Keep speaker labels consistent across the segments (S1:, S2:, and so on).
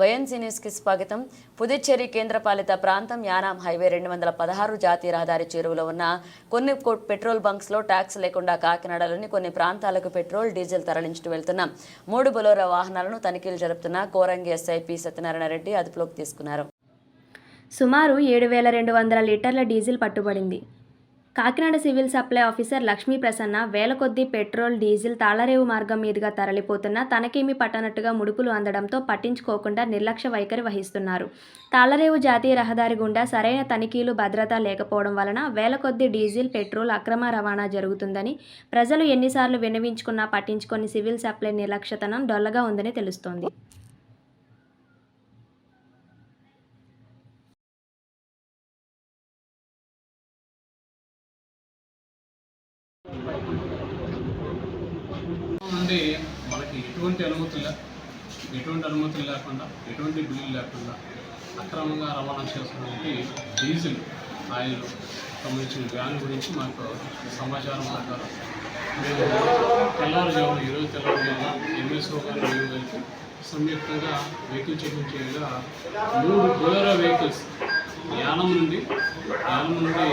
S1: YNC న్యూస్కి స్వాగతం. పుదుచ్చేరి కేంద్రపాలిత ప్రాంతం యానాం హైవే రెండు వందల పదహారు జాతీయ రహదారి చేరువలో ఉన్న కొన్ని పెట్రోల్ బంక్స్లో ట్యాక్స్ లేకుండా కాకినాడలోని కొన్ని ప్రాంతాలకు పెట్రోల్ డీజిల్ తరలించుతూ వెళ్తున్న. మూడు బొలోరా వాహనాలను తనిఖీలు జరుపుతున్న కోరంగి ఎస్ఐ పి సత్యనారాయణ రెడ్డి అదుపులోకి తీసుకున్నారు.
S2: సుమారు ఏడు వేల రెండు వందల లీటర్ల diesel పట్టుబడింది. Kakinada civil supply officer Lakshmi Prasanna వేల కొద్దీ పెట్రోల్ డీజిల్ తాళరేవు మార్గం మీదుగా తరలిపోతున్న తనకేమీ పట్టనట్టుగా ముడుపులు అందడంతో పట్టించుకోకుండా నిర్లక్ష్య వైఖరి వహిస్తున్నారు. తాళరేవు జాతీయ రహదారి గుండా సరైన తనిఖీలు భద్రత లేకపోవడం వలన వేల కొద్దీ డీజిల్ పెట్రోల్ అక్రమ రవాణా జరుగుతుందని ప్రజలు ఎన్నిసార్లు విన్నవించుకున్నా పట్టించుకొని సివిల్ సప్లై నిర్లక్ష్యతనం డొల్లగా ఉందని తెలుస్తోంది.
S3: నుండి మనకి ఎటువంటి అనుమతులు ఎటువంటి అనుమతులు లేకుండా ఎటువంటి బిల్లులు లేకుండా అక్రమంగా రవాణా చేస్తున్నటువంటి డీజిల్ ఆయిల్ సంబంధించిన వ్యాన్ గురించి మాకు సమాచారం ప్రకారం మేము తెల్లవారుజామున ఈరోజు తెల్లవారుజామున ఎంఎస్ఓ గారు మేము కలిసి సంయుక్తంగా వెహికల్ చెకింగ్ చేయగా మూడు బొలెరో వెహికల్స్ యానం నుండి యానం నుండి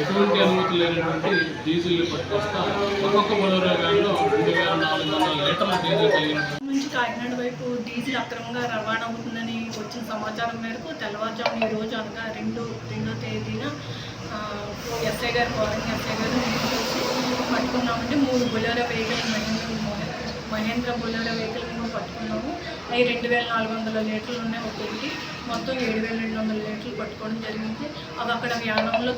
S3: ఎటువంటి అనుమతి లేనటువంటి డీజిల్ పట్టుకొస్తా ఒక్కొక్క బొలెరో వ్యాన్లో రెండు వేల నాలుగు వందల లీటర్ల డీజిల్ కలిగినటువంటి
S4: నుంచి కాకినాడ వైపు డీజిల్ అక్రమంగా రవాణా అవుతుందని వచ్చిన సమాచారం మేరకు తెల్లవారుజామున ఈ రోజు అనగా రెండు రెండో తేదీన ఎస్ఐ గారు కోరంగి ఎస్ఐ గారు పట్టుకున్నామంటే మూడు Bolero vehicle Mahindra Mahindra Bolero vehicle మేము పట్టుకున్నాము. అవి రెండు వేల నాలుగు వందల లీటర్లు ఉన్నాయి ఒక్కొక్కటి. మొత్తం ఏడు వేల రెండు వందల లీటర్లు పట్టుకోవడం జరిగింది. అవి అక్కడ వ్యానంలో